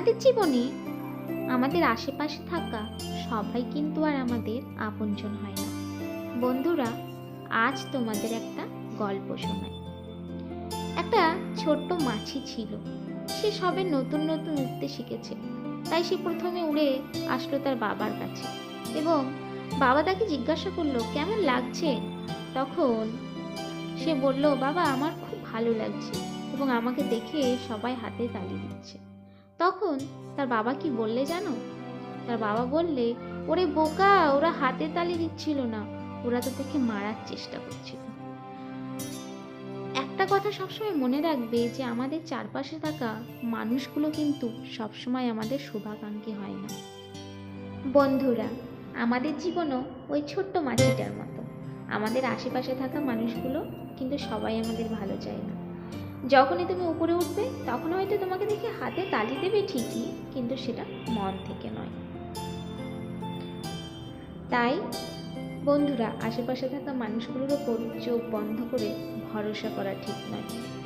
আমাদের জীবনে আমাদের আশেপাশে থাকা সবাই কিন্তু আর আমাদের আপনজন হয় না। বন্ধুরা, আজ তোমাদের একটা গল্প শোনাই। একটা ছোট্ট মাছি ছিল। সে সবে নতুন নতুন উঠতে শিখেছে। তাই সে প্রথমে উড়ে আসলো তার বাবার কাছে এবং বাবা তাকে জিজ্ঞাসা করল, কেমন লাগছে? তখন সে বলল, বাবা, আমার খুব ভালো লাগছে এবং আমাকে দেখে সবাই হাতে তালি দিচ্ছে। তখন তার বাবা কি বললে জানো? তার বাবা বললে, ওরে বোকা, ওরা হাতে তালি দিচ্ছিল না। ওরা তো তোকে মারার চেষ্টা করছিল। একটা কথা সবসময় মনে রাখবে যে, আমাদের চারপাশে থাকা মানুষগুলো কিন্তু সবসময় আমাদের শুভাকাঙ্ক্ষী হয় না। বন্ধুরা, আমাদের জীবনও ওই ছোট্ট মাছিটার মতো। আমাদের আশেপাশে থাকা মানুষগুলো কিন্তু সবাই আমাদের ভালো চায় না। যখনই তুমি উপরে উঠবে, তখন হয়তো তোমাকে দেখে হাতে তালি দেবে ঠিকই, কিন্তু সেটা মন থেকে নয়। তাই বন্ধুরা, আশেপাশে থাকা মানুষগুলোর ওপর চোখ বন্ধ করে ভরসা করা ঠিক নয়।